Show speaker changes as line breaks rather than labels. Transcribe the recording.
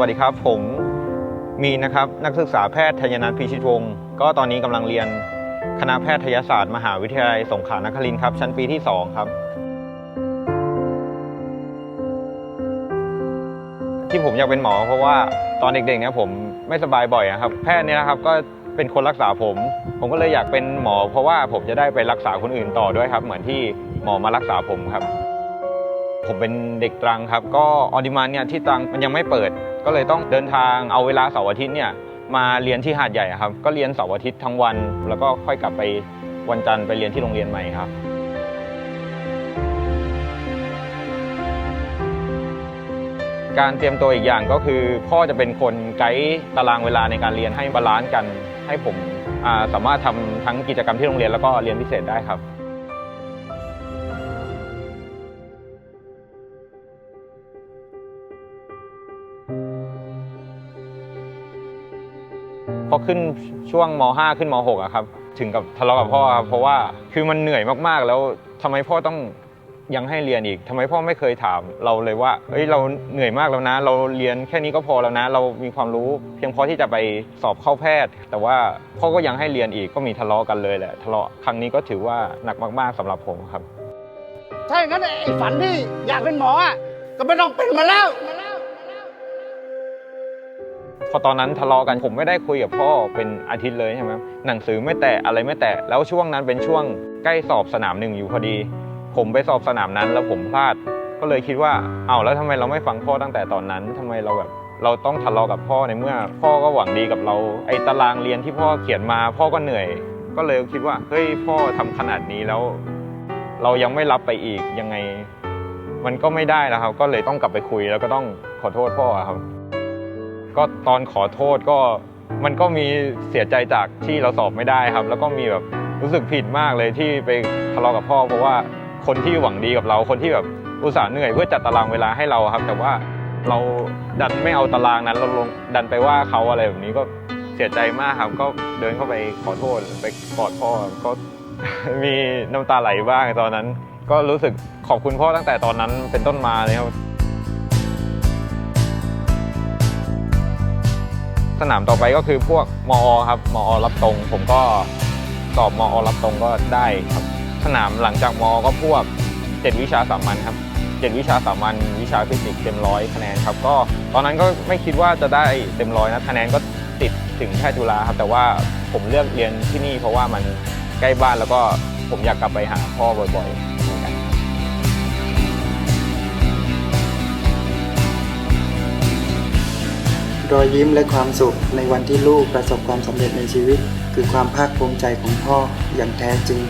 วัสดีครับ ผมมีนะครับนักศึกษาแพทย์ทยนัทพิชิตวงศ์ก็ตอนนี้กำลังเรียนคณะแพทยศาสตร์ มหาวิทยาลัยสงขลานครินทร์ครับ ชั้นปีที่ 2 ครับ ที่ผมอยากเป็นหมอ เพราะว่าตอนเด็กๆเนี่ยผมไม่สบายบ่อยอะครับ แพทย์เนี่ยนะครับก็เป็นคนรักษาผม ผมก็เลยอยากเป็นหมอ เพราะว่าผมจะได้ไปรักษาคนอื่นต่อด้วยครับ เหมือนที่หมอมารักษาผมครับ ผมเป็นเด็กตรังครับ ก็ออดิมานเนี่ยที่ตรังมันยังไม่เปิด ก็เลยต้องเดินทางเอาเวลาเสาร์อาทิตย์เนี่ยมาเรียนที่หาดใหญ่ครับ ก็เรียนเสาร์อาทิตย์ทั้งวัน แล้วก็ค่อยกลับไปวันจันทร์ไปเรียนที่โรงเรียนใหม่ครับการเตรียมตัวอีกอย่างก็คือพ่อจะเป็นคนไกด์ตารางเวลาในการเรียนให้บาลานซ์กัน ให้ผมสามารถทำทั้งกิจกรรมที่โรงเรียนแล้วก็เรียนพิเศษได้ครับ พอขึ้นช่วงม .5 ขึ้นม .6 อะครับ ถึงกับทะเลาะกับพ่อครับเพราะว่าคือมันเหนื่อยมากๆ แล้วทำไมพ่อต้องยังให้เรียนอีกทำไมพ่อไม่เคยถามเราเลยว่าเอ้ยเราเหนื่อยมากแล้วนะ เราเรียนแค่นี้ก็พอแล้วนะ เรามีความรู้เพียงพอที่จะไปสอบเข้าแพทย์ แต่ว่าพ่อก็ยังให้เรียนอีกก็มีทะเลาะกันเลยแหละทะเลาะครั้งนี้ก็ถือว่าหนักมากๆสำหรับผมครับ
ถ้าอย่างนั้นไอ้ฝันที่อยากเป็นหมออะก็ไม่ต้องเป็นมาแล้ว
พอตอนนั้นทะเลาะกันผมไม่ได้คุยกับพ่อเป็นอาทิตย์เลยใช่ไหมหนังสือไม่แตะอะไรไม่แตะแล้วช่วงนั้นเป็นช่วงใกล้สอบสนามหนึ่งอยู่พอดี ผมไปสอบสนามนั้นแล้วผมพลาด ก็เลยคิดว่าเอ้าแล้วทำไมเราไม่ฟังพ่อตั้งแต่ตอนนั้นทำไมเราแบบเราต้องทะเลาะกับพ่อในเมื่อ พ่อก็หวังดีกับเรา ไอ้ตารางเรียนที่พ่อเขียนมาพ่อก็เหนื่อย ก็เลยคิดว่าเฮ้ยพ่อทำขนาดนี้แล้ว เรายังไม่รับไปอีกยังไง มันก็ไม่ได้แล้วครับ ก็เลยต้องกลับไปคุยแล้วก็ต้องขอโทษพ่อครับ ก็ตอนขอโทษก็มันก็มีเสียใจจากที่เราสอบไม่ได้ครับ แล้วก็มีแบบรู้สึกผิดมากเลยที่ไปทะเลาะกับพ่อ เพราะว่าคนที่หวังดีกับเราคนที่แบบอุตส่าห์เหนื่อยเพื่อจัดตารางเวลาให้เราครับ แต่ว่าเราดันไม่เอาตารางนั้นเราลงดันไปว่าเขาอะไรแบบนี้ก็เสียใจมากครับ ก็เดินเข้าไปขอโทษไปกอดพ่อก็มีน้ำตาไหลบ้างตอนนั้น ก็รู้สึกขอบคุณพ่อตั้งแต่ตอนนั้นเป็นต้นมาเลยครับ สนามต่อไปก็คือพวกมอครับมอรับตรง ผมก็สอบมอรับตรงก็ได้ครับ สนามหลังจากมอก็พวก 7 วิชาสามัญครับ 7 วิชาสามัญวิชาฟิสิกส์เต็มร้อยคะแนนครับก็ตอนนั้นก็ไม่คิดว่าจะได้เต็มร้อยนะคะแนนก็ติดถึงแค่จุฬาครับ แต่ว่าผมเลือกเรียนที่นี่เพราะว่ามันใกล้บ้านแล้วก็ผมอยากกลับไปหาพ่อบ่อยๆ
รอยยิ้มและความสุขในวันที่ลูกประสบความสำเร็จในชีวิต คือความภาคภูมิใจของพ่ออย่างแท้จริง